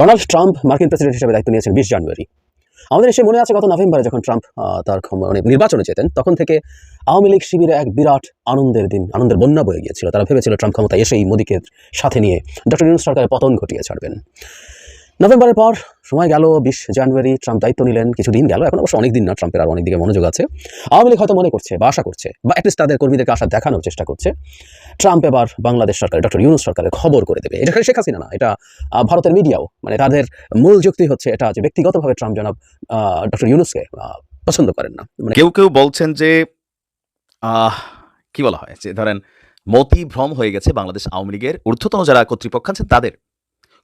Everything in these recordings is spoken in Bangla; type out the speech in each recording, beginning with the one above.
ডোনাল্ড ট্রাম্প মার্কিন প্রেসিডেন্ট হিসেবে দায়িত্ব নিয়েছেন বিশ জানুয়ারি। আমাদের এসে মনে আছে গত নভেম্বরে যখন ট্রাম্প তার মানে নির্বাচনে যেতেন, তখন থেকে আওয়ামী লীগ শিবিরে এক বিরাট আনন্দের দিন, আনন্দের বন্যা বয়ে গিয়েছিল। তারা ভেবেছিল ট্রাম্প ক্ষমতা এসেই মোদীকে সাথে নিয়ে ডক্টর ইউনুস সরকারের পতন ঘটিয়ে ছাড়বেন। নভেম্বরের পর সময় গেল, বিশ জানুয়ারি, ট্রাম্প দায়িত্ব নিলেন, কিছুদিন গেল, এখন অবশ্য অনেক দিন না, ট্রাম্পের আর অনেক দিকে মনোযোগ আছে। আওয়ামী লীগ হয়তো মনে করছে বা আশা করছে, বা অ্যাটলিস্ট তাদের কর্মীদেরকে আশা দেখানোর চেষ্টা করছে। ট্রাম্প এবার বাংলাদেশ সরকার ডক্টর ইউনুস সরকারের খবর করে দেবে। এটা শেখ হাসিনা না, এটা ভারতের মিডিয়াও মানে তাদের মূল যুক্তি হচ্ছে এটা যে ব্যক্তিগতভাবে ট্রাম্প জনাব ডক্টর ইউনুসকে পছন্দ করেন না। মানে কেউ কেউ বলছেন যে কি বলা হয়, যে ধরেন মতি ভ্রম হয়ে গেছে বাংলাদেশ আওয়ামী লীগের। ঊর্ধ্বতন যারা কর্তৃপক্ষ আছেন, তাদের।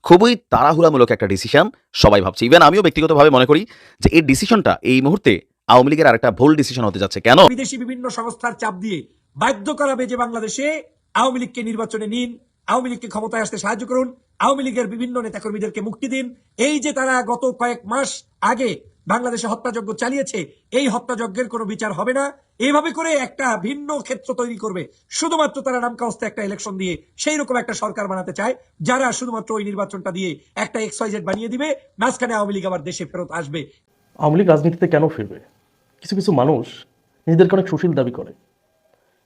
খুবই তাড়াহুড়ামূলক একটা ডিসিশন সবাই ভাবছে। ইভেন আমিও ব্যক্তিগতভাবে মনে করি যে এই ডিসিশনটা এই মুহূর্তে আওয়ামী লীগের আরেকটা ভুল ডিসিশন হতে যাচ্ছে। কেন? বিদেশি বিভিন্ন সংস্থার চাপ দিয়ে বাধ্য করাবে যে বাংলাদেশে আওয়ামী লীগকে নির্বাচনে নিন, আওয়ামী লীগকে ক্ষমতায় আসতে সাহায্য করুন, আওয়ামী লীগের বিভিন্ন নেতাকর্মীদেরকে মুক্তি দিন। এই যে তারা গত কয়েক মাস আগে বাংলাদেশে হত্যাযজ্ঞ চালিয়েছে, এই হত্যাযজ্ঞের কোনো বিচার হবে না। এইভাবে করে একটা ভিন্ন ক্ষেত্র তৈরি করবে। শুধুমাত্র তারা নামকাওস্তে একটা ইলেকশন দিয়ে সেই রকম একটা সরকার বানাতে চায়, যারা শুধুমাত্র ওই নির্বাচনটা দিয়ে একটা এক্সওয়াইজেড বানিয়ে দিবে, মাঝখানে আওয়ামী লীগ আবার দেশে ফেরত আসবে। আওয়ামী লীগ রাজনীতিতে কেন ফিরবে? কিছু কিছু মানুষ নিজেদেরকে অনেক সুশীল দাবি করে।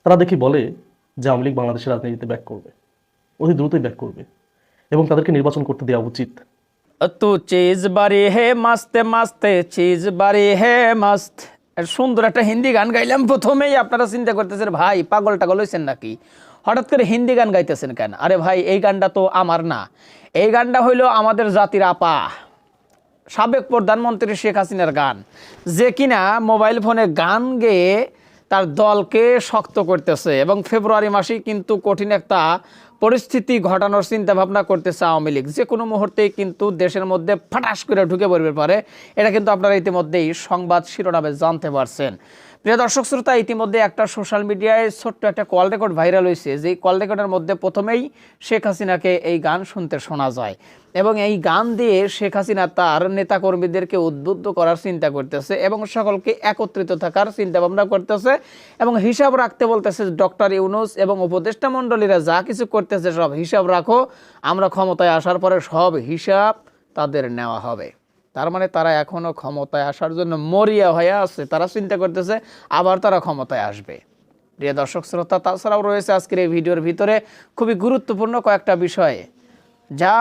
তারা দেখি বলে যে আওয়ামী লীগ বাংলাদেশের রাজনীতিতে ব্যাক করবে। অতি দ্রুতই ব্যাক করবে। এবং তাদেরকে নির্বাচন করতে দেওয়া উচিত। তু চিজ বাড়ি হে মাস্তে মাস্তে, চিজ বাড়ি হে মাস্ত। সুন্দর একটা হিন্দি গান গাইলাম প্রথমেই, আপনারা চিন্তা করতেছেন, ভাই, পাগল টাগল হয়েছেন নাকি? হঠাৎ করে হিন্দি গান গাইতেছেন কেন? আরে ভাই, এই গানটা তো আমার না। এই গানটা হইল আমাদের জাতির আপা, সাবেক প্রধানমন্ত্রী শেখ হাসিনার গান। যে কিনা মোবাইল ফোনে গান গেয়ে তার দলকে শক্ত করতেছে এবং ফেব্রুয়ারি মাসে কিন্তু কঠিন একটা পরিস্থিতি ঘটানোর চিন্তা ভাবনা করতেছে আওয়ামী লীগ। যে কোনো মুহূর্তেই কিন্তু দেশের মধ্যে ফাটাস করে ঢুকে পড়বে পারে। এটা কিন্তু আপনারা ইতিমধ্যেই সংবাদ শিরোনামে জানতে পারছেন। প্রিয় দর্শক শ্রোতা, ইতিমধ্যে একটা সোশ্যাল মিডিয়ায় ছোট্ট একটা কল রেকর্ড ভাইরাল হয়েছে। যেই কল রেকর্ডের মধ্যে প্রথমেই শেখ হাসিনাকে এই গান শুনতে শোনা যায় এবং এই গান দিয়ে শেখ হাসিনা তার নেতাকর্মীদেরকে উদ্বুদ্ধ করার চিন্তা করতেছে এবং সকলকে একত্রিত থাকার চিন্তা ভাবনা করতেছে এবং হিসাব রাখতে বলতেছে ডক্টর ইউনুস এবং উপদেষ্টা মণ্ডলীরা যা কিছু করতেছে সব হিসাব রাখো, আমরা ক্ষমতায় আসার পরে সব হিসাব তাদের নেওয়া হবে। তার মানে তারা এখনও ক্ষমতায় আসার জন্য মরিয়া হয়ে আছে। তারা চিন্তা করতেছে আবার তারা ক্ষমতায় আসবে। প্রিয় দর্শক, শ্রোতা, তাছাড়াও রয়েছে আজকের এই ভিডিওর ভিতরে খুবই গুরুত্বপূর্ণ কয়েকটা বিষয়। যা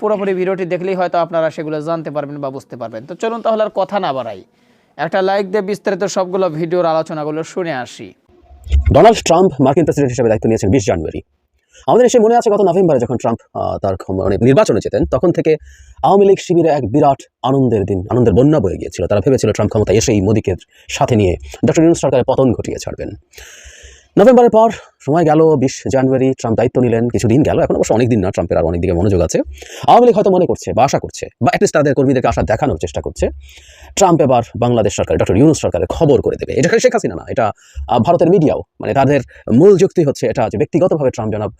পুরোপুরি ভিডিওটি দেখলেই হয়তো আপনারা সেগুলো জানতে পারবেন বা বুঝতে পারবেন। তো চলুন তাহলে আর কথা না বাড়াই। একটা লাইক দিয়ে বিস্তারিত সবগুলো ভিডিওর আলোচনাগুলো শুনে আসি। ডোনাল্ড ট্রাম্প মার্কিন প্রেসিডেন্ট হিসেবে দায়িত্ব নিয়েছেন বিশ জানুয়ারি। আমাদের এসে মনে আছে গত নভেম্বরে যখন ট্রাম্প তার মানে নির্বাচনে যেতেন, তখন থেকে আওয়ামী লীগ শিবিরে এক বিরাট আনন্দের দিন, আনন্দের বন্যা বয়ে গিয়েছিল। তারা ভেবেছিল ট্রাম্প ক্ষমতা এসেই মোদীকে সাথে নিয়ে ডক্টর ইউনুস সরকারের পতন ঘটিয়ে ছাড়বেন। নভেম্বরের পর সময় গেল, বিশ জানুয়ারি, ট্রাম্প দায়িত্ব নিলেন, কিছুদিন গেল। এখন অবশ্য অনেক দিন না, ট্রাম্পের আর অনেক দিকে মনোযোগ আছে। আওয়ামী লীগ হয়তো মনে করছে বা আশা করছে, বা অ্যাটলিস্ট তাদের কর্মীদেরকে আশা দেখানোর চেষ্টা করছে। ট্রাম্প এবার বাংলাদেশ সরকার, ডক্টর ইউনুস সরকারের খবর করে দেবে। এটা শেখ হাসিনা না, এটা ভারতের মিডিয়াও মানে তাদের মূল যুক্তি হচ্ছে এটা যে ব্যক্তিগতভাবে ট্রাম্প জনাব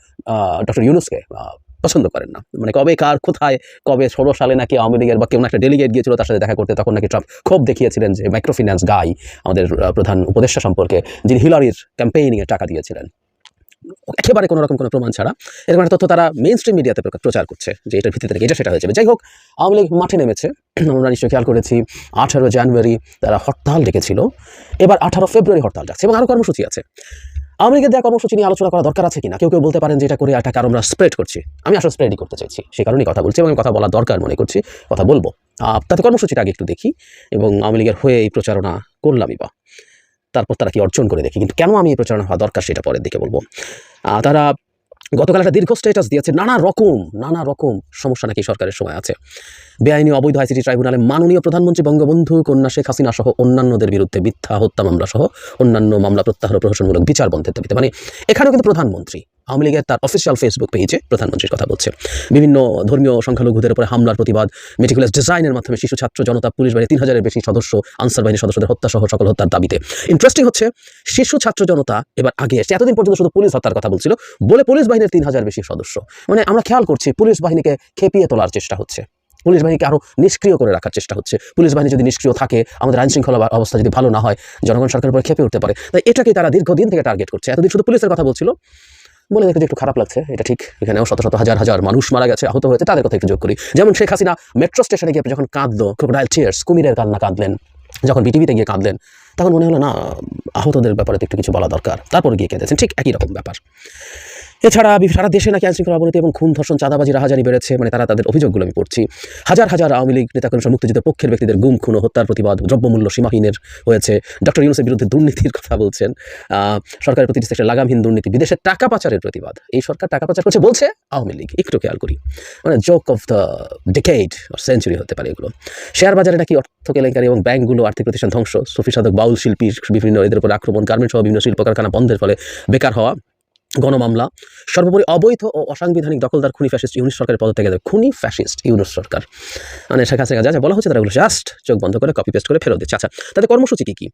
ডক্টর ইউনুসকে পছন্দ করেন না। মানে কবে কার কোথায়, কবে ষোলো সালে নাকি আওয়ামী লীগের বা কেউ একটা ডেলিগেট গিয়েছিল তার সাথে দেখা করতে, তখন নাকি ট্রাম্প ক্ষোভ দেখিয়েছিলেন যে মাইক্রোফিন্যান্স গাই আমাদের প্রধান উপদেষ্টা সম্পর্কে, যিনি হিলারির ক্যাম্পেইনিংয়ে টাকা দিয়েছিলেন। একেবারে কোনো রকম কোনো প্রমাণ ছাড়া। এরকম একটা তথ্য তারা মেন স্ট্রিম মিডিয়াতে প্রচার করছে যে এটার ভিত্তিতে নাকি এটা সেটা হয়ে যাবে যাই হোক, আওয়ামী লীগ মাঠে নেমেছে। আমরা নিশ্চয়ই খেয়াল করেছি, আঠারো জানুয়ারি তারা হরতাল ডেকেছিল। এবার আঠারো ফেব্রুয়ারি হরতাল ডাকছে এবং আরও কর্মসূচি আছে। আওয়ামী দেওয়া কর্মসূচি নিয়ে আলোচনা করা দরকার আছে কিনা? কেউ কেউ বলতে পারেন যে এটা করে একটা কারণ আমরা স্প্রেড করছি। আমি আসলে স্প্রেডই করতে চাইছি। সেই কারণেই কথা বলছি এবং কথা বলা দরকার মনে করছি। কথা বলব। তাতে কর্মসূচিটা আগে একটু দেখি এবং আওয়ামী লীগের হয়ে এই প্রচারণা করলামই বা। তারপর তারা কি অর্জন করে দেখি। কিন্তু কেন আমি এই প্রচারণা হওয়া দরকার সেটা পরের দিকে বলব। তারা গতকাল একটা দীর্ঘ স্ট্যাটাস দিয়েছে নানা রকম নানা রকম সমস্যা নাকি সরকারের সময় আছে। বেআইনি অবৈধ আইসিটি ট্রাইব্যুনালে মাননীয় প্রধানমন্ত্রী বঙ্গবন্ধু, কন্যা শেখ হাসিনা সহ অন্যান্যদের বিরুদ্ধে মিথ্যা হত্যা মামলা সহ অন্যান্য মামলা প্রত্যাহার ও প্রহসনমূলক বিচার বন্ধের দাবিতে। মানে এখানেও কিন্তু প্রধানমন্ত্রী, আওয়ামী লীগের তার অফিসিয়াল ফেসবুক পেজে প্রধানমন্ত্রীর কথা বলছে। বিভিন্ন ধর্মীয় সংখ্যালঘুদের উপরে হামলার প্রতিবাদ মেটিকুলাস ডিজাইনের মাধ্যমে শিশু, ছাত্র, জনতা, পুলিশ বাহিনী তিন হাজারের বেশি সদস্য, আনসার বাহিনীর সদস্যদের হত্যা সহ সকল হত্যার দাবিতে। ইন্টারেস্টিং হচ্ছে, শিশু, ছাত্র, জনতা এবার আগে এসে এতদিন পর্যন্ত শুধু পুলিশ হত্যার কথা বলছিল, বলে পুলিশ বাহিনীর তিন হাজার বেশি সদস্য। মানে আমরা খেয়াল করছি, পুলিশ বাহিনীকে খেপিয়ে তোলার চেষ্টা হচ্ছে। পুলিশ বাহিনীকে আরও নিষ্ক্রিয় করে রাখার চেষ্টা হচ্ছে। পুলিশ বাহিনী যদি নিষ্ক্রিয় থাকে, আমাদের আইন শৃঙ্খলা অবস্থা যদি ভালো না হয়, জনগণ সরকারের উপরে খেপে উঠতে পারে। তাই এটাকে তারা দীর্ঘদিন থেকে টার্গেট করছে। এতদিন শুধু পুলিশের কথা বলছিল। বলে দেখতে একটু খারাপ লাগছে। এটা ঠিক। এখানেও শত শত হাজার হাজার মানুষ মারা গেছে, আহত হয়েছে, তাদের কথা একটু যোগ করি। যেমন শেখ হাসিনা মেট্রো স্টেশনে গিয়ে যখন কাঁদলো ক্রোকোডাইল টিয়ার্স কুমিরের কান্না কাঁদলেন, যখন বিটিভিতে গিয়ে কাঁদলেন, তখন মনে হলো, না, আহতদের ব্যাপারে একটু কিছু বলা দরকার। তারপরে গিয়ে কেঁদেছেন। ঠিক একই রকম ব্যাপার। এছাড়া সারা দেশে নাকি আইনশৃঙ্খলা অবনতি এবং খুন ধর্ষণ চাঁদাবাজি রাহাজানি বেড়েছে মানে তারা তাদের অভিযোগগুলো আমি পড়ছি। হাজার হাজার আওয়ামী লীগ নেতাকর্মী সহ মুক্তিযুদ্ধের পক্ষের ব্যক্তিদের গুম, খুন ও হত্যার প্রতিবাদ দ্রব্যমূল্য সীমাহীনের হয়েছে। ডক্টর ইউনুসের বিরুদ্ধে দুর্নীতির কথা বলছেন। সরকারের প্রতি সেক্টরে লাগামহীন দুর্নীতি, বিদেশে টাকা পাচারের প্রতিবাদ। এই সরকার টাকা পাচার করছে বলছে আওয়ামী লীগ, একটু খেয়াল করি। মানে joke of the decade century হতে পারে এগুলো। শেয়ার বাজারে নাকি অর্থ কেলেঙ্কারি এবং ব্যাংকগুলো আর্থিক প্রতিষ্ঠান ধ্বংস। সুফি সাধক বাউল শিল্পী বিভিন্ন এদের উপর আক্রমণ গার্মেন্টস সহ বিভিন্ন শিল্প কারখানা বন্ধের ফলে বেকার হওয়া। গণমামলা, সর্বোপরি অবৈধ ও অসাংবিধানিক দখলদার খুনি ফ্যাসিস্ট ইউনিট সরকারের পদত্যাগে খুনি ফ্যাসিস্ট ইউনিট সরকার। মানে শেখ হাসিনা যা বলা হচ্ছে তারা জাস্ট চোখ বন্ধ করে কপি পেস্ট করে ফেরত দিচ্ছে। আচ্ছা তাদের কর্মসূচি কী কী?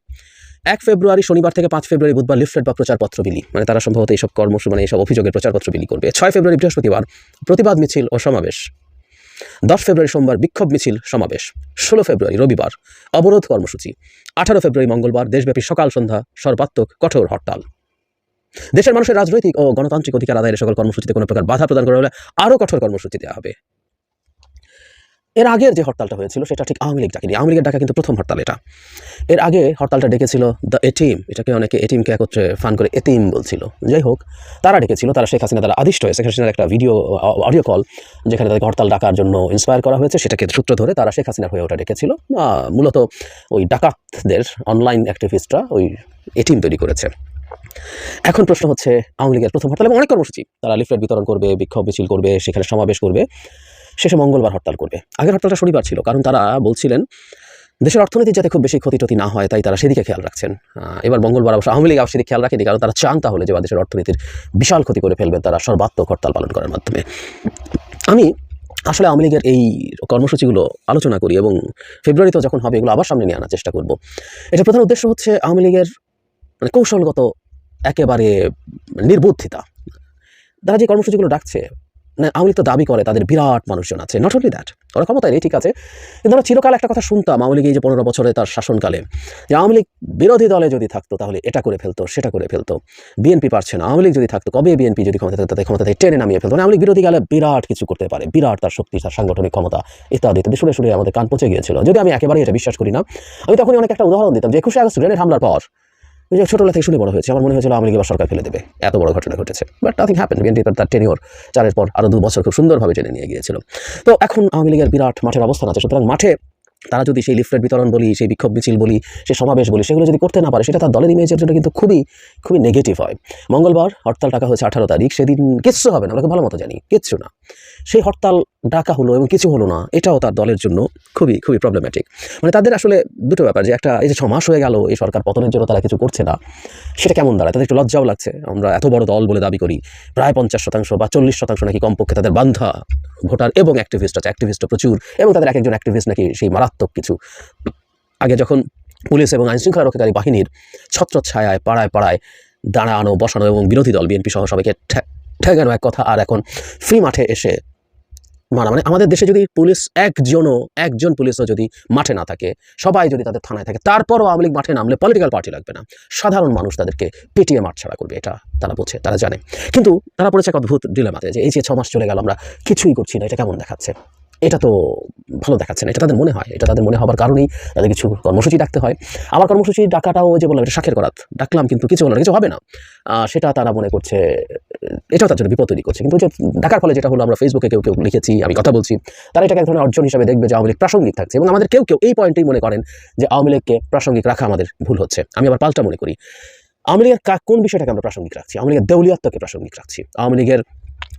এক ফেব্রুয়ারি, শনিবার থেকে পাঁচ ফেব্রুয়ারি বুধবার লিফলেট বা প্রচারপত্র বিলি মানে তারা সম্ভবত এইসব কর্মসূচি মানে এইসব অভিযোগের প্রচারপত্র বিলি করবে। ছয় ফেব্রুয়ারি বৃহস্পতিবার, প্রতিবাদ মিছিল ও সমাবেশ। দশ ফেব্রুয়ারি সোমবার বিক্ষোভ মিছিল, সমাবেশ। ষোলো ফেব্রুয়ারি রবিবার, অবরোধ কর্মসূচি। আঠারো ফেব্রুয়ারি মঙ্গলবার, দেশব্যাপী সকাল সন্ধ্যা, সর্বাত্মক কঠোর হরতাল। দেশের মানুষের রাজনৈতিক ও গণতান্ত্রিক অধিকার আদায়ের সকল কর্মসূচিতে কোনো প্রকার বাধা প্রদান করা হলে আরও কঠোর কর্মসূচি দেওয়া হবে। এর আগের যে হরতালটা হয়েছিল, সেটা ঠিক আওয়ামী লীগ ডাকেনি। আওয়ামী লীগের ডাকা কিন্তু প্রথম হরতাল এটা। এর আগে হরতালটা ডেকেছিল দ্য এটিম এটাকে অনেকে এটিমকে একত্রে ফান করে এতিম বলছিল। যাই হোক, তারা ডেকেছিল, তারা শেখ হাসিনা তারা আদিষ্ট হয়ে, শেখ হাসিনার একটা ভিডিও, অডিও কল, যেখানে তাদেরকে হরতাল ডাকার জন্য ইন্সপায়ার করা হয়েছে, সেটাকে সূত্র ধরে তারা শেখ হাসিনার হয়ে ওটা ডেকেছিল। মূলত ওই ডাকাতদের অনলাইন অ্যাক্টিভিস্টরা ওই এটিম তৈরি করেছে। এখন প্রশ্ন হচ্ছে, আওয়ামী লীগের প্রথম হরতাল এবং অনেক কর্মসূচি। তারা লিফলেট বিতরণ করবে, বিক্ষোভ মিছিল করবে, সেখানে সমাবেশ করবে। শেষে মঙ্গলবার হরতাল করবে। আগের হরতালটা শনিবার ছিল, কারণ তারা বলছিলেন, দেশের অর্থনীতির যাতে খুব বেশি ক্ষতি টতি না হয়, তাই তারা সেদিকে খেয়াল রাখছেন। এবার মঙ্গলবার অবশ্য আওয়ামী লীগ সেদিকে খেয়াল রাখেনি, কারণ তারা চান তাহলে যে দেশের অর্থনীতির বিশাল ক্ষতি করে ফেলবেন তারা সর্বাত্মক হরতাল পালন করার মাধ্যমে। আমি আসলে আওয়ামী লীগের এই কর্মসূচিগুলো আলোচনা করি এবং ফেব্রুয়ারিতে যখন হবে এগুলো আবার সামনে নিয়ে আনার চেষ্টা করব। এটা প্রধান উদ্দেশ্য হচ্ছে আওয়ামী লীগের মানে কৌশলগত একেবারে নির্বুদ্ধিতা। তারা যে কর্মসূচিগুলো ডাকছে মানে আওয়ামী লীগ তো দাবি করে তাদের বিরাট মানুষজন আছে। নট অনলি দ্যাট ওরা ক্ষমতায় নেই, ঠিক আছে। কিন্তু আমরা চিরকাল একটা কথা শুনতাম আওয়ামী লীগ এই যে পনেরো বছরে তার শাসনকালে, যে আওয়ামী লীগ বিরোধী দলে যদি থাকতো তাহলে এটা করে ফেলতো, সেটা করে ফেলতো। বিএনপি পারছে না, আওয়ামী লীগ যদি থাকতো, কবে বিএনপি যদি ক্ষমতা থাকতো, তাদের ক্ষমতা থেকে টেনে নামিয়ে ফেলতো। মানে আওয়ামী লীগ বিরোধী গেলে বিরাট কিছু করতে পারে, বিরাট তার শক্তি, তার সাংগঠনিক ক্ষমতা ইত্যাদি ইত্যাদি। শুনে শুনে আমাদের কান পচে গিয়েছিল। যদি আমি একেবারেই এটা বিশ্বাস করি না, আমি তখনই অনেক একটা উদাহরণ দিতাম যে একুশে আগস্ট গ্রেনেড হামলার পর ছোটোবেলা ছোটবেলা থেকে শুনে বড় হয়েছে, আমার মনে হয়েছিল আওয়ামী লীগ সরকার ফেলে দেবে। এত বড় ঘটনা ঘটেছে। বাট নাথিং হ্যাপেন বিএনপি তার টেনিওর চারের পর আরও দু বছর খুব সুন্দরভাবে টেনে নিয়ে গিয়েছিল। তো এখন আওয়ামী লীগের বিরাট মাঠের অবস্থান আছে। সুতরাং মাঠে তারা যদি সেই লিফলেট বিতরণ বলি, সেই বিক্ষোভ মিছিল বলি, সেই সমাবেশ বলি, সেগুলো যদি করতে না পারে, সেটা তার দলের ইমেজের জন্য কিন্তু খুবই খুবই নেগেটিভ হয়। মঙ্গলবার হরতাল ডাকা হয়েছে আঠারো তারিখ, সেদিন কিচ্ছু হবে না ভালো মতো জানি, কিচ্ছু না। সেই হরতাল ডাকা হলো এবং কিছু হলো না, এটাও তার দলের জন্য খুবই খুবই প্রবলেম্যাটিক মানে তাদের আসলে দুটো ব্যাপার, যে একটা এই যে ছ মাস হয়ে গেল, এই সরকার পতনের জন্য তারা কিছু করছে না, সেটা কেমন দাঁড়ায়? তাদের একটু লজ্জাও লাগছে। আমরা এত বড় দল বলে দাবি করি, প্রায় পঞ্চাশ শতাংশ বা চল্লিশ শতাংশ নাকি কমপক্ষে তাদের বান্ধা ভোটার এবং অ্যাক্টিভিস্ট আছে অ্যাক্টিভিস্টও প্রচুর, এবং তাদের এক একজন অ্যাক্টিভিস্ট নাকি সেই মারাত্মক কিছু। আগে যখন পুলিশ এবং আইনশৃঙ্খলা রক্ষাকারী বাহিনীর ছত্রছায়ায়, পাড়ায় পাড়ায় দাঁড়ানো, বসানো এবং বিরোধী দল, বিএনপি সহ সবাইকে ঠেকানো এক কথা, আর এখন ফ্রি মাঠে এসে মানা মানে আমাদের দেশে যদি পুলিশ একজনও, একজন পুলিশও যদি মাঠে না থাকে, সবাই যদি তাদের থানায় থাকে, তারপরও আওয়ামী লীগ মাঠে নামলে পলিটিক্যাল পার্টি লাগবে না। সাধারণ মানুষ তাদেরকে পেটিয়ে মাঠ ছাড়া করবে, এটা তারা বোঝে, তারা জানে। কিন্তু তারা পড়েছে এক অদ্ভুত ডিলেমাতে যে এই যে ছ মাস চলে গেল, আমরা কিছুই করছি না, এটা কেমন দেখাচ্ছে? এটা তো ভালো দেখাচ্ছে না, এটা তাদের মনে হয়, এটা তাদের মনে হবার কারণেই তাদের কিছু কর্মসূচি ডাকতে হয়। আমার কর্মসূচি ডাকাটাও যে বললাম, এটা শাখের করাত, ডাকলাম কিন্তু কিছু হলো না, কিছু হবে না। সেটা তারা মনে করছে, এটাও তার জন্য বিপদ তৈরি করছে। কিন্তু যে ডাকার ফলে যেটা হলো, আমরা ফেসবুকে কেউ কেউ লিখেছি, আমি কথা বলছি, তারা এটাকে এক ধরনের অর্জন হিসাবে দেখবে যে আওয়ামী লীগ প্রাসঙ্গিক থাকছে এবং আমাদের কেউ কেউ এই পয়েন্টেই মনে করেন যে আওয়ামী লীগকে প্রাসঙ্গিক রাখা আমাদের ভুল হচ্ছে। আমি আবার পাল্টা মনে করি। আওয়ামী লীগের কোন বিষয়টাকে আমরা প্রাসঙ্গিক রাখছি? আওয়ামী লীগের দেউলিয়াত্মকে প্রাসঙ্গিক রাখছি। আওয়ামী লীগের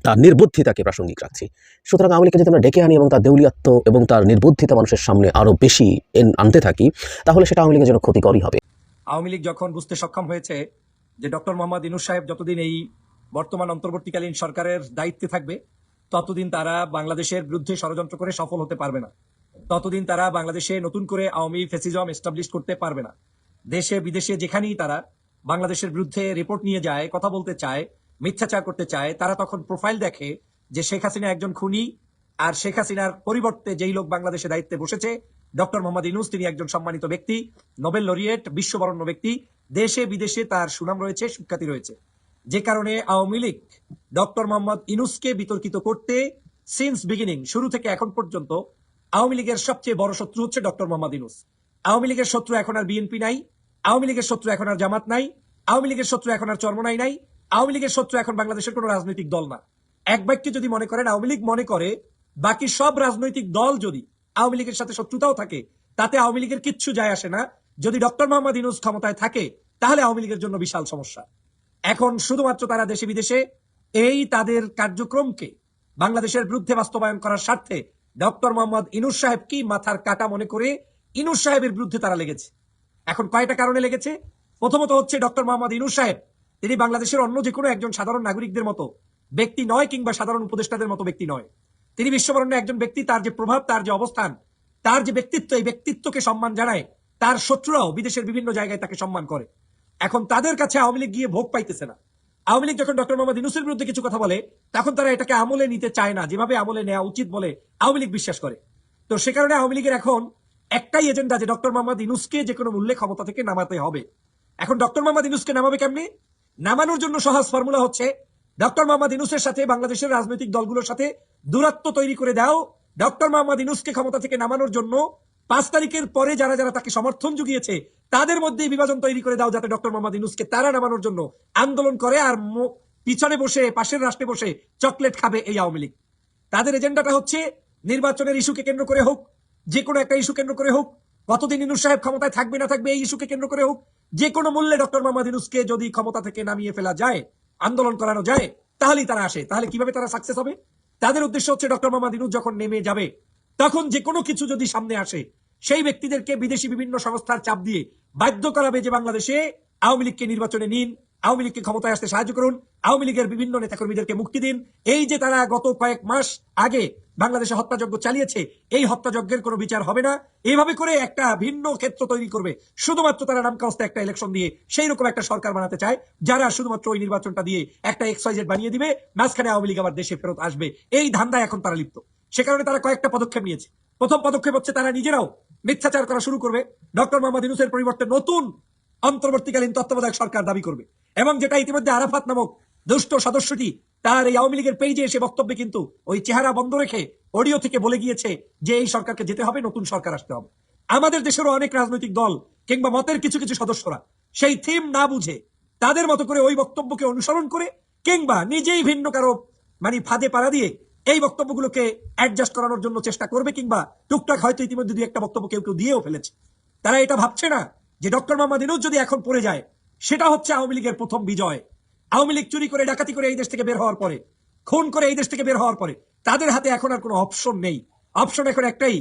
তার নির্বুদ্ধিতাকে প্রাসঙ্গিক রাখছি। সুতরাং আওয়ামী লীগকে যদি আমরা ডেকে আনি এবং তার দেউলিয়াত্ম এবং তার নির্বুদ্ধিতা মানুষের সামনে আরও বেশি আনতে থাকি, তাহলে সেটা আওয়ামী লীগের জন্য ক্ষতিকরই হবে। আওয়ামী লীগ যখন বুঝতে সক্ষম হয়েছে যে ডক্টর মোহাম্মদ ইনুস সাহেব যতদিন এই বর্তমান অন্তর্বর্তীকালীন সরকারের দায়িত্বে থাকবে, ততদিন তারা বাংলাদেশের বিরুদ্ধে ষড়যন্ত্র করে সফল হতে পারবে না। ততদিন তারা বাংলাদেশে নতুন করে আওয়ামী ফেসিজম এস্টাবলিশ করতে পারবে না। দেশে, বিদেশে যেখানেই তারা বাংলাদেশের বিরুদ্ধে রিপোর্ট নিয়ে যায়, কথা বলতে চায় মিথ্যাচার করতে চায়, তারা তখন প্রোফাইল দেখে যে শেখ হাসিনা একজন খুনি, আর শেখ হাসিনার পরিবর্তে যেই লোক বাংলাদেশে দায়িত্বে বসেছে, ডক্টর মোহাম্মদ ইনুস তিনি একজন সম্মানিত ব্যক্তি, নোবেল লরিয়েট, বিশ্ববরণ্য ব্যক্তি, দেশে বিদেশে তার সুনাম রয়েছে, সুখ্যাতি রয়েছে। যে কারণে আওয়ামী লীগ ডক্টর মোহাম্মদ ইনুসকে বিতর্কিত করতে সিন্স বিগিনিং শুরু থেকে এখন পর্যন্ত আওয়ামী লীগের সবচেয়ে বড় শত্রু হচ্ছে ডক্টর মোহাম্মদ ইনুস আওয়ামী লীগের শত্রু এখন আর বিএনপি নাই, আওয়ামী লীগের শত্রু এখন আর জামাত নাই, আওয়ামী লীগের শত্রু এখন আর চরমনাই নাই আওয়ামী লীগের শত্রু এখন বাংলাদেশের কোনো রাজনৈতিক দল না। এক ব্যক্তি যদি মনে করেন, আওয়ামী লীগ মনে করে, বাকি সব রাজনৈতিক দল যদি আওয়ামী লীগের সাথে শত্রুতাও থাকে, তাতে আওয়ামী লীগের কিচ্ছু যায় আসে না। যদি ডক্টর মোহাম্মদ ইনুস ক্ষমতায় থাকে, তাহলে আওয়ামী লীগের জন্য বিশাল সমস্যা। এখন শুধুমাত্র তারা দেশে বিদেশে এই তাদের কার্যক্রমকে বাংলাদেশের বিরুদ্ধে বাস্তবায়ন করার স্বার্থে ডক্টর মোহাম্মদ ইনুস সাহেব কি মাথার কাটা মনে করে ইনুস সাহেবের বিরুদ্ধে তারা লেগেছে? এখন কয়টা কারণে লেগেছে? প্রথমত হচ্ছে ডক্টর মোহাম্মদ ইনুস সাহেব তিনি বাংলাদেশের অন্য যে কোনো একজন সাধারণ নাগরিকদের মতো ব্যক্তি নয় কিংবা সাধারণ উপদেষ্টাদের মতো ব্যক্তি নয়। তিনি বিশ্ববরণ্যে একজন ব্যক্তি, তার যে প্রভাব, তার যে অবস্থান, তার যে ব্যক্তিত্ব, এই ব্যক্তিত্বকে সম্মান জানায়, তার শত্রুরাও বিদেশের বিভিন্ন জায়গায় তাকে সম্মান করে। এখন তাদের কাছে আওয়ামী লীগ গিয়ে ভোগ পাইতেছে না। আওয়ামী লীগ যখন ডক্টর মোহাম্মদ ইনুসের বিরুদ্ধে কিছু কথা বলে, তখন তারা এটাকে আমলে নিতে চায় না, যেভাবে আমলে নেওয়া উচিত বলে আওয়ামী লীগ বিশ্বাস করে। তো সে কারণে আওয়ামী লীগের এখন একটাই এজেন্ডা যে ডক্টর মোহাম্মদ ইনুসকে যে কোনো মূল্যে ক্ষমতা থেকে নামাতে হবে। এখন ডক্টর মোহাম্মদ ইনুসকে নামাবে কেমনি? নামানোর জন্য সহজ ফর্মুলা হচ্ছে, ডক্টর মোহাম্মদ ইনুসের সাথে বাংলাদেশের রাজনৈতিক দলগুলোর সাথে দূরত্ব তৈরি করে দাও। ডক্টর মোহাম্মদ ইনুসকে ক্ষমতা থেকে নামানোর জন্য পাঁচ তারিখের পরে যারা যারা তাকে সমর্থন জুগিয়েছে, তাদের মধ্যে বিভাজন তৈরি করে দাও যাতে ডক্টর মোহাম্মদ ইনুসকে তারা নামানোর জন্য আন্দোলন করে আর পিছনে বসে, পাশের রাষ্ট্রে বসে চকলেট খাবে এই আওয়ামী লীগ। তাদের এজেন্ডাটা হচ্ছে নির্বাচনের ইস্যুকে কেন্দ্র করে হোক যে কোনো একটা ইস্যু কেন্দ্র করে হোক, কতদিন ইনুস সাহেব ক্ষমতায় থাকবে না থাকবে এই ইস্যুকে কেন্দ্র করে হোক যে কোনো মূল্যে ডক্টর মোহাম্মদ ইউনুসকে যদি ক্ষমতা থেকে নামিয়ে ফেলা যায়, আন্দোলন করানো যায়, তাহলেই তারা আসে। তাহলে কীভাবে তারা সাকসেস হবে? তাদের উদ্দেশ্য হচ্ছে ডক্টর মোহাম্মদ ইউনুস যখন নেমে যাবে, তখন যে কোনো কিছু যদি সামনে আসে, সেই ব্যক্তিদেরকে বিদেশি বিভিন্ন সংস্থার চাপ দিয়ে বাধ্য করাবে যে বাংলাদেশে আওয়ামী লীগকে নির্বাচনে নিন আওয়ামী লীগকে ক্ষমতায় আসতে সাহায্য করুন। আওয়ামী লীগের বিভিন্ন নেতাকর্মীদেরকে মুক্তি দিন। এই যে তারা গত কয়েক মাস আগে বাংলাদেশে হত্যাযজ্ঞ চালিয়েছে, এই হত্যাযজ্ঞের কোনো বিচার হবে না। এইভাবে করে একটা ভিন্ন ক্ষেত্র তৈরি করবে। শুধুমাত্র তারা নামকাস্তে একটা ইলেকশন দিয়ে সেই রকম একটা সরকার বানাতে চায়, যারা শুধুমাত্র ওই নির্বাচনটা দিয়ে একটা এক্সাইজেড বানিয়ে দিবে, মাঝখানে আওয়ামী লীগ আবার দেশে ফেরত আসবে। এই ধান্দায় এখন তারা লিপ্ত। সে কারণে তারা কয়েকটা পদক্ষেপ নিয়েছে। প্রথম পদক্ষেপ হচ্ছে তারা নিজেরাও মিথ্যাচার করা শুরু করবে। ডক্টর মোহাম্মদ ইউনুসের পরিবর্তে নতুন অন্তর্বর্তীকালীন তত্ত্বাবধায়ক সরকার দাবি করবে। এবং যেটা ইতিমধ্যে আরাফাত নামক দুষ্ট সদস্যটি, তার এই আওয়ামী লীগের পেজে এসে বক্তব্যে কিন্তু ওই চেহারা বন্ধ রেখে অডিও থেকে বলে গিয়েছে যে এই সরকারকে যেতে হবে, নতুন সরকার আসতে হবে। আমাদের দেশেরও অনেক রাজনৈতিক দল কিংবা মতের কিছু কিছু সদস্যরা সেই থিম না বুঝে তাদের মতো করে ওই বক্তব্যকে অনুসরণ করে কিংবা নিজেই ভিন্ন কারও মানে ফাঁদে পাড়া দিয়ে এই বক্তব্যগুলোকে অ্যাডজাস্ট করানোর জন্য চেষ্টা করবে কিংবা টুকটাক হয়তো ইতিমধ্যে দুই একটা বক্তব্য কেউ কেউ দিয়েও ফেলেছে। তারা এটা ভাবছে না যে ডক্টর মোহাম্মদ ইনুজ যদি এখন পড়ে যায় সেটা হচ্ছে আওয়ামী লীগের প্রথম বিজয়। আওয়ামী লীগ চুরি করে, ডাকাতি করে এই দেশ থেকে বের হওয়ার পরে, খুন করে এই দেশ থেকে বের হওয়ার পরে, তাদের হাতে এখন আর কোনো অপশন নেই। অপশন এখন একটাই,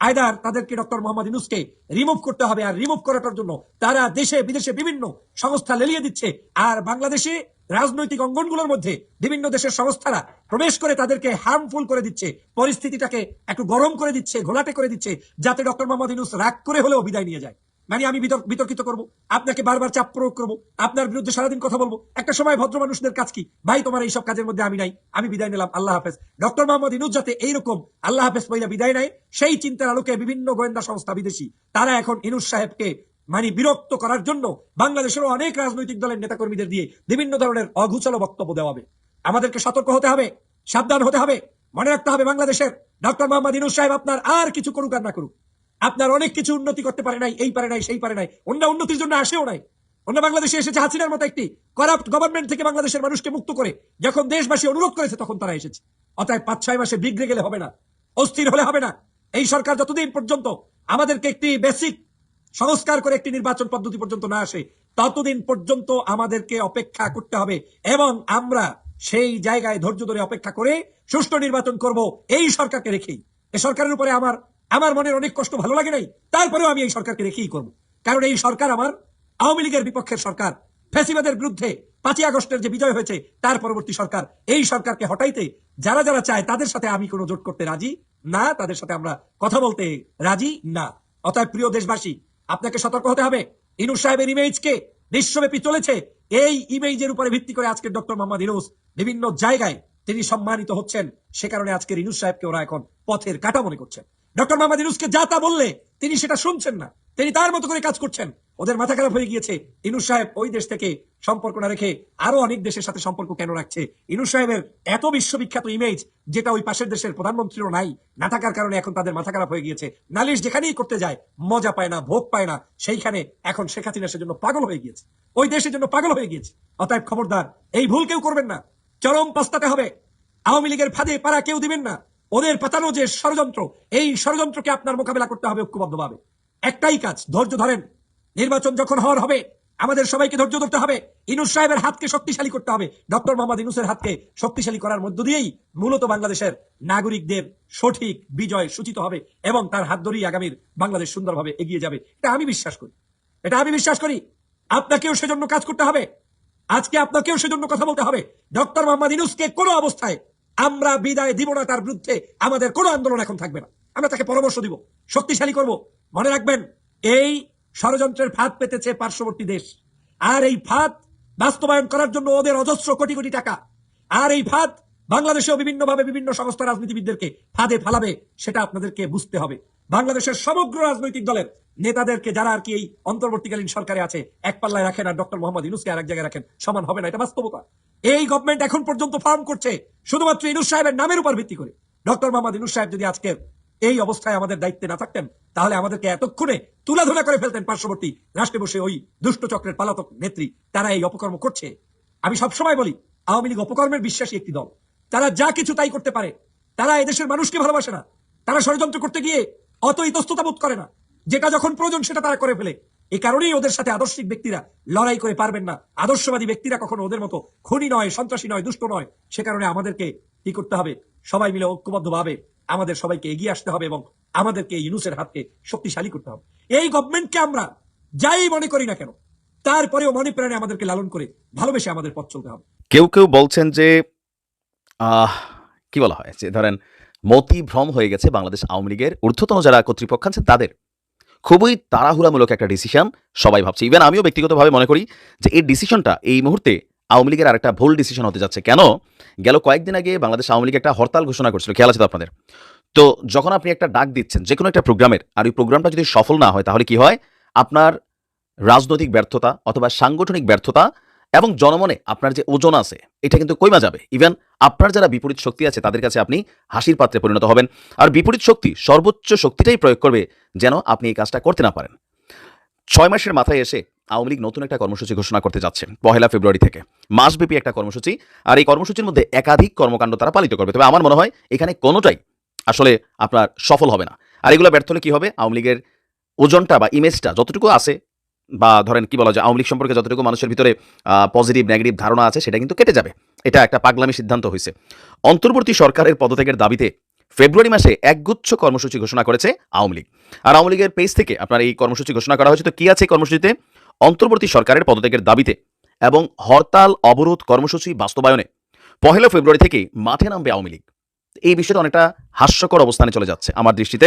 আয়দার তাদেরকে ডক্টর মোহাম্মদ ইনুসকে রিমুভ করতে হবে আর রিমুভ করাটার জন্য তারা দেশে, বিদেশে বিভিন্ন সংস্থা লেলিয়ে দিচ্ছে। আর বাংলাদেশে রাজনৈতিক অঙ্গনগুলোর মধ্যে বিভিন্ন দেশের সংস্থারা প্রবেশ করে তাদেরকে হার্মফুল করে দিচ্ছে। পরিস্থিতিটাকে একটু গরম করে দিচ্ছে, ঘোলাটে করে দিচ্ছে, যাতে ডক্টর মোহাম্মদ ইনুস রাগ করে হলেও বিদায় নিয়ে যায়। মানে আমি বিতর্কিত করব। আপনাকে বারবার চাপ প্রয়োগ করব। আপনার বিরুদ্ধে সারাদিন কথা বলব। একটা সময় ভদ্র মানুষদের কাজ কি? ভাই, তোমার এইসব কাজের মধ্যে আমি নাই। আমি বিদায় নিলাম। আল্লাহ হাফেজ। ডক্টর মোহাম্মদ ইনুজ যাতে এইরকম আল্লাহ হাফেজ পয়লা বিদায় নেয়, সেই চিন্তার আলোকে বিভিন্ন গোয়েন্দা সংস্থা বিদেশি, তারা এখন ইনুজ সাহেবকে মানে বিরক্ত করার জন্য বাংলাদেশের অনেক রাজনৈতিক দলের নেতাকর্মীদের দিয়ে বিভিন্ন ধরনের অঘুচল বক্তব্য দেওয়া হবে। আমাদেরকে সতর্ক হতে হবে, সাবধান হতে হবে, মনে রাখতে হবে বাংলাদেশের। ডক্টর মোহাম্মদ ইনুজ সাহেব আপনার আর কিছু করুক আর না করুক। আপনার অনেক কিছু উন্নতি করতে পারে নাই, এই পারে নাই, সেই পারে নাই। অন্য উন্নতির জন্য আসেও নাই। অন্য বাংলাদেশে এসেছে হাসিনার মতো একটি করাপ্ট গভর্নমেন্ট থেকে বাংলাদেশের মানুষকে মুক্ত করে যখন দেশবাসী অনুরোধ করেছে, তখন তারা এসেছে। অতএব পাঁচ, ছয় মাসে বিগড়ে গেলে হবে না, অস্থির হলে হবে না। এই সরকার যতদিন পর্যন্ত আমাদেরকে একটি বেসিক সংস্কার করে একটি নির্বাচন পদ্ধতি পর্যন্ত না আসে, ততদিন পর্যন্ত আমাদেরকে অপেক্ষা করতে হবে এবং আমরা সেই জায়গায় ধৈর্য ধরে অপেক্ষা করে সুষ্ঠু নির্বাচন করব, এই সরকারকে রেখেই। এই সরকারের উপরে আমার আমার মনের অনেক কষ্ট ভালো লাগে নাই, তারপরেও আমি এই সরকারকে রেখেই করব। কারণ এই সরকার আমার আওয়ামী লীগের বিপক্ষের সরকার। ফ্যাসিবাদের বিরুদ্ধে পাঁচই আগস্টের যে বিজয় হয়েছে, তার পরবর্তী সরকার। এই সরকারকে হটাইতে যারা যারা চায়, তাদের সাথে আমি কোনো জোট করতে রাজি না, তাদের সাথে আমরা কথা বলতে রাজি না। অতএব প্রিয় দেশবাসী, আপনাকে সতর্ক হতে হবে। ইনুস সাহেবের ইমেজকে বিশ্বব্যাপী চলেছে। এই ইমেজের উপরে ভিত্তি করে আজকের ডক্টর মোহাম্মদ ইনুস বিভিন্ন জায়গায় তিনি সম্মানিত হচ্ছেন। সে কারণে আজকের ইনুস সাহেবকে ওরা এখন পথের কাটা মনে করছেন। ডক্টর মোহাম্মদ ইনুসকে যা তা বললে তিনি সেটা শুনছেন না। তিনি তার মতো করে কাজ করছেন। ওদের মাথা খারাপ হয়ে গিয়েছে। ইনুস সাহেব ওই দেশ থেকে সম্পর্ক না রেখে আরও অনেক দেশের সাথে সম্পর্ক কেন রাখছে? ইনুস সাহেবের এত বিশ্ববিখ্যাত ইমেজ যেটা ওই পাশের দেশের প্রধানমন্ত্রীরও নাই, না থাকার কারণে এখন তাদের মাথা খারাপ হয়ে গিয়েছে। নালিশ যেখানেই করতে যায়, মজা পায় না, ভোগ পায় না, সেইখানে এখন শেখ হাসিনা সেজন্য পাগল হয়ে গিয়েছে। ওই দেশের জন্য পাগল হয়ে গিয়েছে। অতএব খবরদার, এই ভুল কেউ করবেন না। চরম পস্তাতে হবে। আওয়ামী লীগের ফাঁদে পাড়া কেউ দিবেন না। ওদের পাতানো যে ষড়যন্ত্র, এই ষড়যন্ত্রকে আপনার মোকাবেলা করতে হবে ঐক্যবদ্ধভাবে। একটাই কাজ, ধৈর্য ধরেন। নির্বাচন যখন হওয়ার হবে, আমাদের সবাইকে ধৈর্য ধরতে হবে। ইনুস সাহেবের হাতকে শক্তিশালী করতে হবে। ডক্টর মোহাম্মদ ইনুসের হাতকে শক্তিশালী করার মধ্য দিয়েই মূলত বাংলাদেশের নাগরিকদের সঠিক বিজয় সূচিত হবে এবং তার হাত ধরেই আগামীর বাংলাদেশ সুন্দরভাবে এগিয়ে যাবে। এটা আমি বিশ্বাস করি। এটা আমি বিশ্বাস করি। আপনাকেও সেজন্য কাজ করতে হবে। আজকে আপনাকেও সেজন্য কথা বলতে হবে। ডক্টর মোহাম্মদ ইনুসকে কোনো অবস্থায় আমরা বিদায় দিব না তার বিরুদ্ধে। আমাদের কোনো আন্দোলন এখন থাকবে না। আমরা তাকে পরামর্শ দিব। শক্তিশালী করব। মনে রাখবেন, এই ষড়যন্ত্রের ফাঁদ পেতেছে পার্শ্ববর্তী দেশ। আর এই ফাঁদ বাস্তবায়ন করার জন্য ওদের অজস্র কোটি কোটি টাকা। আর এই ফাঁদ বাংলাদেশেও বিভিন্নভাবে বিভিন্ন সংস্থা রাজনীতিবিদদেরকে ফাঁদে ফালাবে, সেটা আপনাদেরকে বুঝতে হবে। বাংলাদেশের সমগ্র রাজনৈতিক দলের নেতাদেরকে যারা আর কি এই অন্তর্বর্তীকালীন সরকারে আছে, এক পাল্লায় রাখেন আর ডক্টর মোহাম্মদ ইনুসকে আর এক জায়গায় রাখেন, সমান হবে না, এটা বাস্তবতা। এই গভর্নমেন্ট এখন পর্যন্ত ফার্ম করছে, শুধুমাত্র ইনুস সাহেবের নামের উপর ভিত্তি করে। ডক্টর মোহাম্মদ ইনুস সাহেব যদি আজকে এই অবস্থায় আমাদের দায়িত্বে না থাকতেন, তাহলে আমাদেরকে এতক্ষণে তুলাধুলা করে ফেলতেন পার্শ্ববর্তী রাষ্ট্রে বসে ওই দুষ্ট চক্রের পালাতক নেত্রী। তারা এই অপকর্ম করছে। আমি সবসময় বলি, আওয়ামী লীগ অপকর্মের বিশ্বাসী একটি দল। তারা যা কিছু তাই করতে পারে। তারা এদেশের মানুষকে ভালোবাসে না। তারা ষড়যন্ত্র করতে গিয়ে অত ইতস্ততা বোধ করে না। যেটা যখন প্রয়োজন সেটা তারা করে ফেলে। এই কারণেই ওদের সাথে আদর্শিক ব্যক্তিরা লড়াই করে পারবেন না। আদর্শবাদী ব্যক্তিরা কখনো ওদের মতো খুনি নয় সন্ত্রাসী নয় দুষ্ট নয়। সে কারণে আমাদেরকে কি করতে হবে? সবাই মিলে ঐক্যবদ্ধভাবে আমাদের সবাইকে এগিয়ে আসতে হবে এবং আমাদেরকে ইউনুসের হাতকে শক্তিশালী করতে হবে। এই গভর্নমেন্টকে আমরা যাই মনে করি না কেন তারপরেও মনে প্রাণে আমাদেরকে লালন করে ভালোবেসে আমাদের পথ চলতে হবে। কেউ কেউ বলছেন যে আহ, কি বলা হয়? যে ধরেন মতি ভ্রম হয়ে গেছে বাংলাদেশ আওয়ামী লীগের। ঊর্ধ্বতন যারা কর্তৃপক্ষ আছেন তাদের। খুবই তাড়াহুড়ামূলক একটা ডিসিশন সবাই ভাবছে। ইভেন আমিও ব্যক্তিগতভাবে মনে করি যে এই ডিসিশনটা এই মুহূর্তে আওয়ামী লীগের আরেকটা ভুল ডিসিশন হতে যাচ্ছে। কেন? গেল কয়েকদিন আগে বাংলাদেশ আওয়ামী লীগ একটা হরতাল ঘোষণা করছিল, খেয়াল আছে তো আপনাদের? তো যখন আপনি একটা ডাক দিচ্ছেন যে কোনো একটা প্রোগ্রামের, আর ওই প্রোগ্রামটা যদি সফল না হয়, তাহলে কি হয়? আপনার রাজনৈতিক ব্যর্থতা অথবা সাংগঠনিক ব্যর্থতা এবং জনমনে আপনার যে ওজন আছে, এটা কিন্তু কইমা যাবে। ইভেন আপনার যারা বিপরীত শক্তি আছে, তাদের কাছে আপনি হাসির পাত্রে পরিণত হবেন। আর বিপরীত শক্তি সর্বোচ্চ শক্তিটাই প্রয়োগ করবে যেন আপনি এই কাজটা করতে না পারেন। ছয় মাসের মাথায় এসে আওয়ামী লীগ নতুন একটা কর্মসূচি ঘোষণা করতে যাচ্ছে, পহেলা ফেব্রুয়ারি থেকে। মাসব্যাপী একটা কর্মসূচি, আর এই কর্মসূচির মধ্যে একাধিক কর্মকাণ্ড তারা পালিত করবে। তবে আমার মনে হয় এখানে কোনোটাই আসলে আপনার সফল হবে না। আর এগুলো ব্যর্থ হলে কী হবে? আওয়ামী লীগের ওজনটা বা ইমেজটা যতটুকু আছে বা ধরেন কি বলা যায়, আওয়ামী লীগ সম্পর্কে যতটুকু মানুষের ভিতরে পজিটিভ নেগেটিভ ধারণা আছে, সেটা কিন্তু কেটে যাবে। এটা একটা পাগলামি সিদ্ধান্ত হয়েছে অন্তর্বর্তী সরকারের পদত্যাগের দাবিতে ফেব্রুয়ারি মাসে একগুচ্ছ কর্মসূচি ঘোষণা করেছে আওয়ামী লীগ। আর আওয়ামী লীগের পেজ থেকে আপনার এই কর্মসূচি ঘোষণা করা হয়েছে, তো কি আছে কর্মসূচিতে? অন্তর্বর্তী সরকারের পদত্যাগের দাবিতে এবং হরতাল, অবরোধ কর্মসূচি বাস্তবায়নে পহেলা ফেব্রুয়ারি থেকে মাঠে নামবে আওয়ামী লীগ। এই বিষয়টা অনেকটা হাস্যকর অবস্থানে চলে যাচ্ছে আমার দৃষ্টিতে।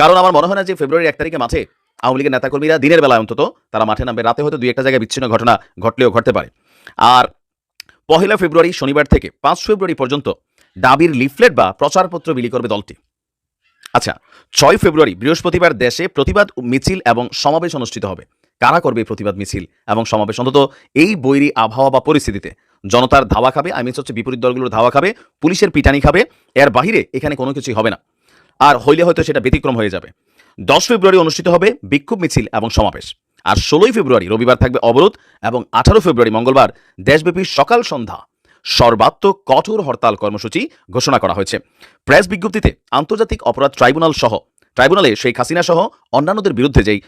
কারণ আমার মনে হয় না যে ফেব্রুয়ারি এক তারিখে মাঠে আওয়ামী লীগের নেতাকর্মীরা দিনের বেলায় অন্তত, তারা মাঠে নামবে, রাতে হয়তো দুই একটা জায়গায় বিচ্ছিন্ন ঘটনা ঘটলেও ঘটতে পারে। আর পহেলা ফেব্রুয়ারি, শনিবার থেকে পাঁচ ফেব্রুয়ারি পর্যন্ত দাবির লিফলেট বা প্রচারপত্র বিলি করবে দলটি। আচ্ছা ছয় ফেব্রুয়ারি, বৃহস্পতিবার দেশে প্রতিবাদ মিছিল এবং সমাবেশ অনুষ্ঠিত হবে। কারা করবে প্রতিবাদ মিছিল এবং সমাবেশ? অন্তত এই বৈরী আবহাওয়া বা পরিস্থিতিতে জনতার ধাওয়া খাবে আই হচ্ছে বিপরীত দলগুলোর ধাওয়া খাবে, পুলিশের পিটানি খাবে, এর বাহিরে এখানে কোনো কিছুই হবে না। আর হইলে হয়তো সেটা ব্যতিক্রম হয়ে যাবে। দশ ফেব্রুয়ারি অনুষ্ঠিত হবে বিক্ষোভ মিছিল এবং সমাবেশ। আর ষোলোই ফেব্রুয়ারি রবিবার থাকবে অবরোধ এবং আঠারো ফেব্রুয়ারি মঙ্গলবার দেশব্যাপী সকাল সন্ধ্যা সর্বাত্মক কঠোর হরতাল কর্মসূচি ঘোষণা করা হয়েছে। প্রেস বিজ্ঞপ্তিতে আন্তর্জাতিক অপরাধ ট্রাইব্যুনাল সহ, ট্রাইব্যুনালে শেখ হাসিনা সহ অন্যান্যদের বিরুদ্ধে যেই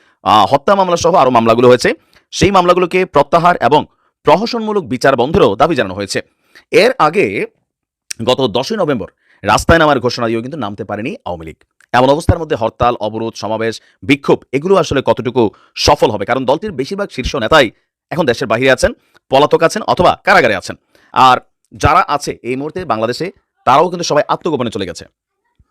হত্যা মামলা সহ আরও মামলাগুলো হয়েছে, সেই মামলাগুলোকে প্রত্যাহার এবং প্রহসনমূলক বিচার বন্ধেরও দাবি জানানো হয়েছে। এর আগে গত দশই নভেম্বর রাস্তায় নামার ঘোষণা দিয়েও কিন্তু নামতে পারেনি আওয়ামী লীগ। এমন অবস্থার মধ্যে হরতাল, অবরোধ, সমাবেশ, বিক্ষোভ, এগুলো আসলে কতটুকু সফল হবে? কারণ দলটির বেশিরভাগ শীর্ষ নেতাই এখন দেশের বাইরে আছেন, পলাতক আছেন অথবা কারাগারে আছেন। আর যারা আছে এই মুহূর্তে বাংলাদেশে, তারাও কিন্তু সবাই আত্মগোপনে চলে গেছে।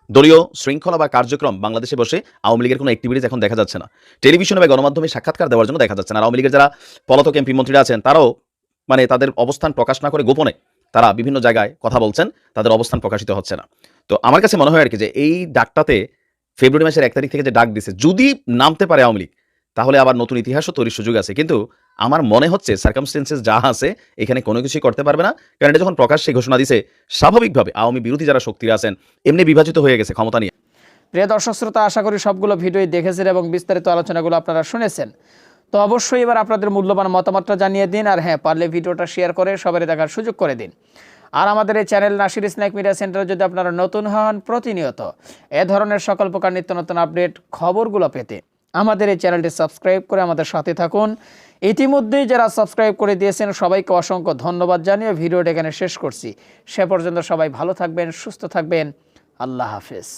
দলীয় শৃঙ্খলা বা কার্যক্রম বাংলাদেশে বসে আওয়ামী লীগের কোনো অ্যাক্টিভিটিস এখন দেখা যাচ্ছে না। টেলিভিশনে বা গণমাধ্যমে সাক্ষাৎকার দেওয়ার জন্য দেখা যাচ্ছে না। আওয়ামী লীগের যারা পলাতক এমপি মন্ত্রীরা আছেন, তারাও মানে তাদের অবস্থান প্রকাশ না করে গোপনে তারা বিভিন্ন জায়গায় কথা বলছেন, তাদের অবস্থান প্রকাশিত হচ্ছে না। তো আমার কাছে মনে হয় আর কি যে এই ডাকটাতে ফেব্রুয়ারি মাসের এক তারিখ থেকে যে ডাক দিছে, যদি নামতে পারে আওয়ামী লীগ, তাহলে আবার নতুন ইতিহাসও তৈরির সুযোগ আছে। কিন্তু আমার মনে হচ্ছে সার্কামস্টেন্সেস যা আছে, এখানে কোনো কিছুই করতে পারবে না। কারণ এটা যখন প্রকাশ্যে ঘোষণা দিছে, স্বাভাবিকভাবে আওয়ামী বিরোধী যারা শক্তিরা আছেন, এমনি বিভাজিত হয়ে গেছে ক্ষমতা নিয়ে। প্রিয় দর্শক, শ্রোতা, আশা করি সবগুলো ভিডিওই দেখেছেন এবং বিস্তারিত আলোচনাগুলো আপনারা শুনেছেন। তো অবশ্যই এবার আপনাদের মূল্যবান মতামতটা জানিয়ে দিন, আর হ্যাঁ পারলে ভিডিওটা শেয়ার করে সবারই দেখার সুযোগ করে দিন। আর আমাদের এই চ্যানেল নাসির স্ন্যাক মিডিয়া সেন্টারে যদি আপনারা নতুন হন, প্রতিনিয়ত এ ধরনের সকল প্রকার নিত্য নতুন আপডেট খবরগুলো পেতে আমাদের এই চ্যানেলটি সাবস্ক্রাইব করে আমাদের সাথে থাকুন। ইতিমধ্যেই যারা সাবস্ক্রাইব করে দিয়েছেন, সবাইকে অসংখ্য ধন্যবাদ জানিয়ে ভিডিওটা এখানে শেষ করছি। সে পর্যন্ত সবাই ভালো থাকবেন, সুস্থ থাকবেন। আল্লাহ হাফেজ।